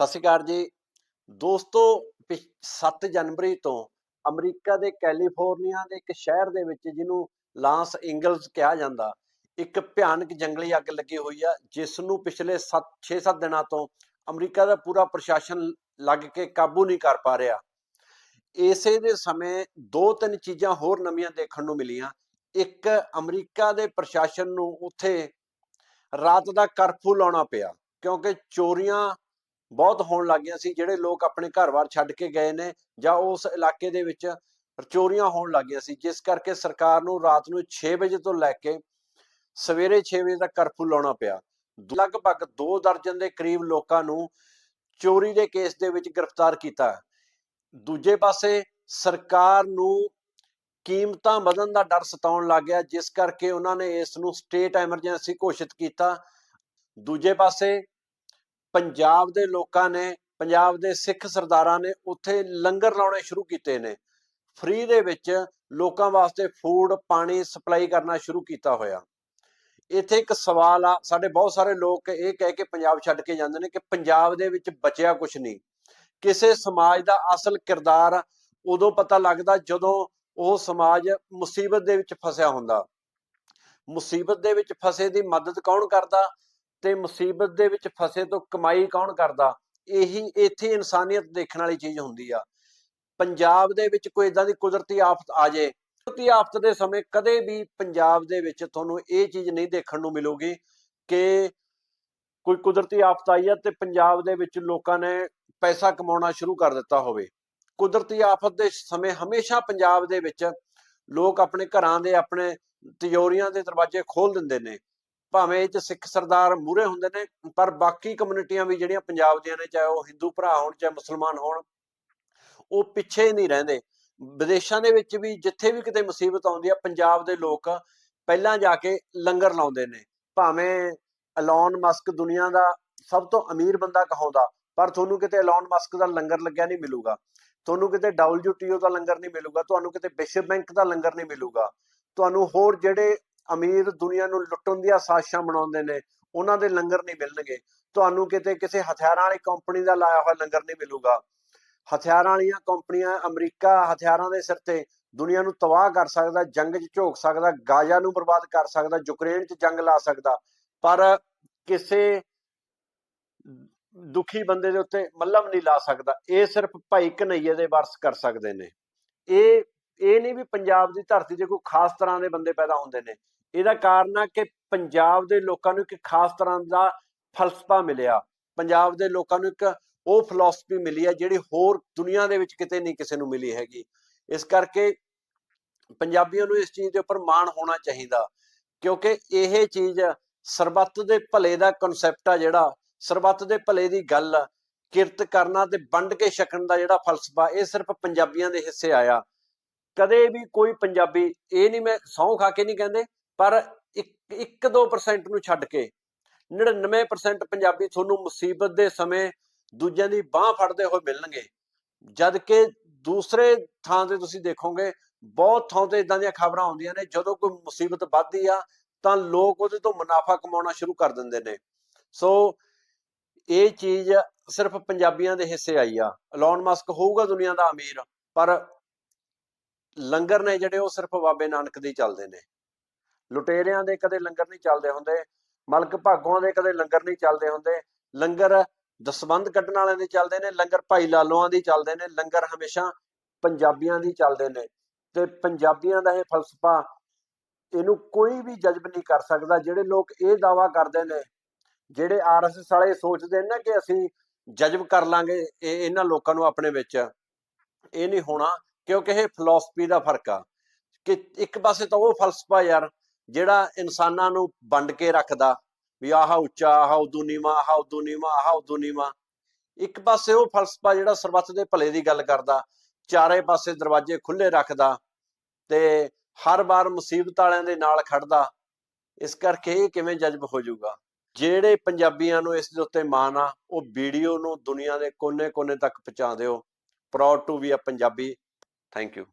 ਸਤਿ ਸ਼੍ਰੀ ਅਕਾਲ ਜੀ। ਦੋਸਤੋ 7 ਜਨਵਰੀ ਤੋਂ ਅਮਰੀਕਾ ਦੇ ਕੈਲੀਫੋਰਨੀਆ ਦੇ ਇੱਕ ਸ਼ਹਿਰ ਦੇ ਵਿੱਚ ਜਿਹਨੂੰ ਲਾਂਸ ਇੰਗਲਸ ਕਿਹਾ ਜਾਂਦਾ, ਇੱਕ ਭਿਆਨਕ ਜੰਗਲੀ ਅੱਗ ਲੱਗੀ ਹੋਈ ਆ ਜਿਸ ਨੂੰ ਪਿਛਲੇ 7 6-7 ਦਿਨਾਂ ਤੋਂ ਅਮਰੀਕਾ ਦਾ ਪੂਰਾ ਪ੍ਰਸ਼ਾਸਨ ਲੱਗ ਕੇ ਕਾਬੂ ਨਹੀਂ ਕਰ ਪਾ ਰਿਹਾ। ਇਸੇ ਦੇ ਸਮੇਂ ਦੋ ਤਿੰਨ ਚੀਜ਼ਾਂ ਹੋਰ ਨਵੀਆਂ ਦੇਖਣ ਨੂੰ ਮਿਲੀਆਂ। ਇੱਕ, ਅਮਰੀਕਾ ਦੇ ਪ੍ਰਸ਼ਾਸਨ ਨੂੰ ਉੱਥੇ ਰਾਤ ਦਾ ਕਰਫਿਊ ਲਾਉਣਾ ਪਿਆ, ਕਿਉਂਕਿ ਚੋਰੀਆਂ ਬਹੁਤ ਹੋਣ ਲੱਗ ਗਈਆਂ ਸੀ, ਜਿਹੜੇ ਲੋਕ ਆਪਣੇ ਘਰ-ਬਾਰ ਛੱਡ ਕੇ ਗਏ ਨੇ ਜਾਂ ਉਸ ਇਲਾਕੇ ਦੇ ਵਿੱਚ ਚੋਰੀਆਂ ਹੋਣ ਲੱਗੀਆਂ ਸੀ, ਜਿਸ ਕਰਕੇ ਸਰਕਾਰ ਨੂੰ ਰਾਤ ਨੂੰ 6 ਵਜੇ ਤੋਂ ਲੈ ਕੇ ਸਵੇਰੇ 6 ਵਜੇ ਤੱਕ ਕਰਫਿਊ ਲਾਉਣਾ ਪਿਆ। ਲਗਭਗ 2 ਦਰਜਨ ਦੇ ਕਰੀਬ ਲੋਕਾਂ ਨੂੰ ਚੋਰੀ ਦੇ ਕੇਸ ਦੇ ਵਿੱਚ ਗ੍ਰਿਫਤਾਰ ਕੀਤਾ। ਦੂਜੇ ਪਾਸੇ ਸਰਕਾਰ ਨੂੰ ਕੀਮਤਾਂ ਵਧਣ ਦਾ ਡਰ ਸਤਾਉਣ ਲੱਗ ਗਿਆ, ਜਿਸ ਕਰਕੇ ਉਹਨਾਂ ਨੇ ਇਸ ਨੂੰ ਸਟੇਟ ਐਮਰਜੈਂਸੀ ਘੋਸ਼ਿਤ ਕੀਤਾ। ਦੂਜੇ ਪਾਸੇ ਪੰਜਾਬ ਦੇ ਲੋਕਾਂ ਨੇ, ਪੰਜਾਬ ਦੇ ਸਿੱਖ ਸਰਦਾਰਾਂ ਨੇ ਉੱਥੇ ਲੰਗਰ ਲਾਉਣੇ ਸ਼ੁਰੂ ਕੀਤੇ ਨੇ। ਫ੍ਰੀ ਦੇ ਵਿੱਚ ਲੋਕਾਂ ਵਾਸਤੇ ਫੂਡ ਪਾਣੀ ਸਪਲਾਈ ਕਰਨਾ ਸ਼ੁਰੂ ਕੀਤਾ ਹੋਇਆ। ਇੱਥੇ ਇੱਕ ਸਵਾਲ ਆ, ਸਾਡੇ ਬਹੁਤ ਸਾਰੇ ਲੋਕ ਇਹ ਕਹਿ ਕੇ ਪੰਜਾਬ ਛੱਡ ਕੇ ਜਾਂਦੇ ਨੇ ਕਿ ਪੰਜਾਬ ਦੇ ਵਿੱਚ ਬਚਿਆ ਕੁਝ ਨਹੀਂ। ਕਿਸੇ ਸਮਾਜ ਦਾ ਅਸਲ ਕਿਰਦਾਰ ਉਦੋਂ ਪਤਾ ਲੱਗਦਾ ਜਦੋਂ ਉਹ ਸਮਾਜ ਮੁਸੀਬਤ ਦੇ ਵਿੱਚ ਫਸਿਆ ਹੁੰਦਾ। ਮੁਸੀਬਤ ਦੇ ਵਿੱਚ ਫਸੇ ਦੀ ਮਦਦ ਕੌਣ ਕਰਦਾ? ਤੇ ਮੁਸੀਬਤ ਦੇ ਵਿੱਚ ਫਸੇ ਤੋਂ ਕਮਾਈ ਕੌਣ ਕਰਦਾ? ਇਹੀ ਇੱਥੇ ਇਨਸਾਨੀਅਤ ਦੇਖਣ ਵਾਲੀ ਚੀਜ਼ ਹੁੰਦੀ ਆ। ਪੰਜਾਬ ਦੇ ਵਿੱਚ ਕੋਈ ਇਦਾਂ ਦੀ ਕੁਦਰਤੀ ਆਫਤ ਆ ਜੇ, ਕੁਦਰਤੀ ਆਫਤ ਦੇ ਸਮੇਂ ਕਦੇ ਵੀ ਪੰਜਾਬ ਦੇ ਵਿੱਚ ਤੁਹਾਨੂੰ ਇਹ ਚੀਜ਼ ਨਹੀਂ ਦੇਖਣ ਨੂੰ ਮਿਲੂਗੀ ਕਿ ਕੋਈ ਕੁਦਰਤੀ ਆਫਤ ਆਈ ਹੈ ਤੇ ਪੰਜਾਬ ਦੇ ਵਿੱਚ ਲੋਕਾਂ ਨੇ ਪੈਸਾ ਕਮਾਉਣਾ ਸ਼ੁਰੂ ਕਰ ਦਿੱਤਾ ਹੋਵੇ। ਕੁਦਰਤੀ ਆਫਤ ਦੇ ਸਮੇਂ ਹਮੇਸ਼ਾ ਪੰਜਾਬ ਦੇ ਵਿੱਚ ਲੋਕ ਆਪਣੇ ਘਰਾਂ ਦੇ, ਆਪਣੇ ਤਿਜੋਰੀਆਂ ਦੇ ਦਰਵਾਜ਼ੇ ਖੋਲ ਦਿੰਦੇ ਨੇ। ਭਾਵੇਂ ਇਹ ਚ ਸਿੱਖ ਸਰਦਾਰ ਮੂਰੇ ਹੁੰਦੇ ਨੇ, ਪਰ ਬਾਕੀ ਕਮਿਊਨਿਟੀਆਂ ਵੀ ਜਿਹੜੀਆਂ ਪੰਜਾਬ ਦੀਆਂ ਨੇ, ਚਾਹੇ ਉਹ ਹਿੰਦੂ ਭਰਾ ਹੋਣ, ਚਾਹੇ ਮੁਸਲਮਾਨ ਹੋਣ, ਉਹ ਪਿੱਛੇ ਨਹੀਂ ਰਹਿੰਦੇ। ਵਿਦੇਸ਼ਾਂ ਦੇ ਵਿੱਚ ਵੀ ਜਿੱਥੇ ਵੀ ਕਿਤੇ ਮੁਸੀਬਤ ਆਉਂਦੀ ਆ, ਪੰਜਾਬ ਦੇ ਲੋਕ ਪਹਿਲਾਂ ਜਾ ਕੇ ਲੰਗਰ ਲਾਉਂਦੇ ਨੇ। ਭਾਵੇਂ ਐਲਨ ਮਸਕ ਦੁਨੀਆ ਦਾ ਸਭ ਤੋਂ ਅਮੀਰ ਬੰਦਾ ਕਹਾਉਂਦਾ, ਪਰ ਤੁਹਾਨੂੰ ਕਿਤੇ ਐਲਨ ਮਸਕ ਦਾ ਲੰਗਰ ਲੱਗਿਆ ਨਹੀਂ ਮਿਲੂਗਾ। ਤੁਹਾਨੂੰ ਕਿਤੇ WTO ਦਾ ਲੰਗਰ ਨਹੀਂ ਮਿਲੂਗਾ, ਤੁਹਾਨੂੰ ਕਿਤੇ ਵਿਸ਼ਵ ਬੈਂਕ ਦਾ ਲੰਗਰ ਨਹੀਂ ਮਿਲੂਗਾ। ਤੁਹਾਨੂੰ ਹੋਰ ਜਿਹੜੇ ਅਮੀਰ ਦੁਨੀਆ ਨੂੰ ਲੁੱਟਣ ਦੀਆਂ ਸਾਜ਼ਿਸ਼ਾਂ ਬਣਾਉਂਦੇ ਨੇ, ਉਹਨਾਂ ਦੇ ਲੰਗਰ ਨਹੀਂ ਮਿਲਣਗੇ। ਤੁਹਾਨੂੰ ਕਿਤੇ ਕਿਸੇ ਹਥਿਆਰਾਂ ਵਾਲੀ ਕੰਪਨੀ ਦਾ ਲਾਇਆ ਹੋਇਆ ਲੰਗਰ ਨਹੀਂ ਮਿਲੂਗਾ। ਹਥਿਆਰਾਂ ਵਾਲੀਆਂ ਕੰਪਨੀਆਂ ਅਮਰੀਕਾ ਹਥਿਆਰਾਂ ਦੇ ਸਿਰ ਤੇ ਦੁਨੀਆ ਨੂੰ ਤਬਾਹ ਕਰ ਸਕਦਾ, ਜੰਗ 'ਚ ਝੋਕ ਸਕਦਾ, ਗਾਜ਼ਾ ਨੂੰ ਬਰਬਾਦ ਕਰ ਸਕਦਾ, ਯੂਕਰੇਨ 'ਚ ਜੰਗ ਲਾ ਸਕਦਾ। ਪਰ ਕਿਸੇ ਦੁਖੀ ਬੰਦੇ ਦੇ ਉੱਤੇ ਮੱਲਮ ਨਹੀਂ ਲਾ ਸਕਦਾ। ਇਹ ਸਿਰਫ ਭਾਈ ਕਨਈਏ ਦੇ ਵਰਸ ਕਰ ਸਕਦੇ ਨੇ। ਇਹ ਇਹ ਨਹੀਂ ਵੀ ਪੰਜਾਬ ਦੀ ਧਰਤੀ ਤੇ ਕੋਈ ਖਾਸ ਤਰ੍ਹਾਂ ਦੇ ਬੰਦੇ ਪੈਦਾ ਹੁੰਦੇ ਨੇ। ਇਹਦਾ ਕਾਰਨ ਆ ਕਿ ਪੰਜਾਬ ਦੇ ਲੋਕਾਂ ਨੂੰ ਇੱਕ ਖਾਸ ਤਰ੍ਹਾਂ ਦਾ ਫਲਸਫਾ ਮਿਲਿਆ। ਪੰਜਾਬ ਦੇ ਲੋਕਾਂ ਨੂੰ ਇੱਕ ਉਹ ਫਿਲਾਸਫੀ ਮਿਲੀ ਹੈ ਜਿਹੜੀ ਹੋਰ ਦੁਨੀਆ ਦੇ ਵਿੱਚ ਕਿਤੇ ਨਹੀਂ ਕਿਸੇ ਨੂੰ ਮਿਲੀ ਹੈਗੀ। ਇਸ ਕਰਕੇ ਪੰਜਾਬੀਆਂ ਨੂੰ ਇਸ ਚੀਜ਼ ਦੇ ਉੱਪਰ ਮਾਣ ਹੋਣਾ ਚਾਹੀਦਾ, ਕਿਉਂਕਿ ਇਹ ਚੀਜ਼ ਸਰਬੱਤ ਦੇ ਭਲੇ ਦਾ ਕਨਸੈਪਟ ਆ ਜਿਹੜਾ, ਸਰਬੱਤ ਦੇ ਭਲੇ ਦੀ ਗੱਲ ਕਿਰਤ ਕਰਨਾ ਤੇ ਵੰਡ ਕੇ ਛਕਣ ਦਾ ਜਿਹੜਾ ਫਲਸਫਾ, ਇਹ ਸਿਰਫ ਪੰਜਾਬੀਆਂ ਦੇ ਹਿੱਸੇ ਆਇਆ। ਕਦੇ ਵੀ ਕੋਈ ਪੰਜਾਬੀ, ਇਹ ਨਹੀਂ ਮੈਂ ਸੌਂ ਖਾ ਕੇ ਨਹੀਂ ਕਹਿੰਦੇ ਪਰ 1-2% ਨੂੰ ਛੱਡ ਕੇ 99% ਪੰਜਾਬੀ ਤੁਹਾਨੂੰ ਮੁਸੀਬਤ ਦੇ ਸਮੇਂ ਦੂਜਿਆਂ ਦੀ ਬਾਹ ਫੜਦੇ ਹੋਏ ਮਿਲਣਗੇ। ਜਦ ਕਿ ਦੂਸਰੇ ਥਾਂ ਤੇ ਤੁਸੀਂ ਦੇਖੋਗੇ, ਬਹੁਤ ਥਾਂ ਤੇ ਇਦਾਂ ਦੀਆਂ ਖਬਰਾਂ ਆਉਂਦੀਆਂ ਨੇ, ਜਦੋਂ ਕੋਈ ਮੁਸੀਬਤ ਵੱਧਦੀ ਆ, ਤਾਂ ਲੋਕ ਉਹਦੇ ਤੋਂ ਮੁਨਾਫਾ ਕਮਾਉਣਾ ਸ਼ੁਰੂ ਕਰ ਦਿੰਦੇ ਨੇ। ਸੋ ਇਹ ਚੀਜ਼ ਸਿਰਫ ਪੰਜਾਬੀਆਂ ਦੇ ਹਿੱਸੇ ਆਈ ਆ। ਐਲਨ ਮਸਕ ਹੋਊਗਾ ਦੁਨੀਆ ਦਾ ਅਮੀਰ, ਪਰ ਲੰਗਰ ਨੇ ਜਿਹੜੇ ਉਹ ਸਿਰਫ ਬਾਬੇ ਨਾਨਕ ਦੇ ਚੱਲਦੇ ਨੇ। ਲੁਟੇਰਿਆਂ ਦੇ ਕਦੇ ਲੰਗਰ ਨਹੀਂ ਚੱਲਦੇ ਹੁੰਦੇ, ਮਲਕ ਭਾਗੋਆਂ ਦੇ ਕਦੇ ਲੰਗਰ ਨਹੀਂ ਚੱਲਦੇ ਹੁੰਦੇ। ਲੰਗਰ ਦਸਵੰਦ ਕੱਢਣ ਵਾਲਿਆਂ ਦੇ ਚੱਲਦੇ ਨੇ, ਲੰਗਰ ਭਾਈ ਲਾਲੋਆਂ ਦੀ ਚੱਲਦੇ ਨੇ, ਲੰਗਰ ਹਮੇਸ਼ਾ ਪੰਜਾਬੀਆਂ ਦੀ ਚੱਲਦੇ ਨੇ। ਤੇ ਪੰਜਾਬੀਆਂ ਦਾ ਇਹ ਫਲਸਫਾ ਇਹਨੂੰ ਕੋਈ ਵੀ ਜਜ਼ਬ ਨਹੀਂ ਕਰ ਸਕਦਾ, ਜਿਹੜੇ ਲੋਕ ਇਹ ਦਾਵਾ ਕਰਦੇ ਨੇ, ਜਿਹੜੇ ਆਰਐਸਐਸ ਵਾਲੇ ਸੋਚਦੇ ਨੇ ਨਾ ਕਿ ਅਸੀਂ ਜਜ਼ਬ ਕਰ ਲਾਂਗੇ, ਇਹ ਇਹਨਾਂ ਲੋਕਾਂ ਨੂੰ ਆਪਣੇ ਵਿੱਚ, ਇਹ ਨਹੀਂ ਹੋਣਾ, ਕਿਉਂਕਿ ਇਹ ਫਿਲਾਸਫੀ ਦਾ ਫ਼ਰਕ ਆ। ਕਿ ਇੱਕ ਪਾਸੇ ਤਾਂ ਉਹ ਫਲਸਫਾ ਯਾਰ ਜਿਹੜਾ ਇਨਸਾਨਾਂ ਨੂੰ ਵੰਡ ਕੇ ਰੱਖਦਾ, ਵੀ ਆਹ ਉੱਚਾ, ਆਹ ਉਦੋਂ ਨੀਵਾਂ, ਆਹ ਉਦੋਂ ਨੀਵਾਂ, ਆਹ ਉਦੋਂ ਨੀਵਾਂ। ਇੱਕ ਪਾਸੇ ਉਹ ਫਲਸਫਾ ਜਿਹੜਾ ਸਰਬੱਤ ਦੇ ਭਲੇ ਦੀ ਗੱਲ ਕਰਦਾ, ਚਾਰੇ ਪਾਸੇ ਦਰਵਾਜ਼ੇ ਖੁੱਲੇ ਰੱਖਦਾ ਤੇ ਹਰ ਵਾਰ ਮੁਸੀਬਤ ਵਾਲਿਆਂ ਦੇ ਨਾਲ ਖੜਦਾ, ਇਸ ਕਰਕੇ ਇਹ ਕਿਵੇਂ ਜਜ਼ਬ ਹੋ ਜਾਊਗਾ? ਜਿਹੜੇ ਪੰਜਾਬੀਆਂ ਨੂੰ ਇਸ ਦੇ ਉੱਤੇ ਮਾਣ ਆ, ਉਹ ਵੀਡੀਓ ਨੂੰ ਦੁਨੀਆ ਦੇ ਕੋਨੇ-ਕੋਨੇ ਤੱਕ ਪਹੁੰਚਾ ਦਿਓ। Proud to be a Punjabi. Thank you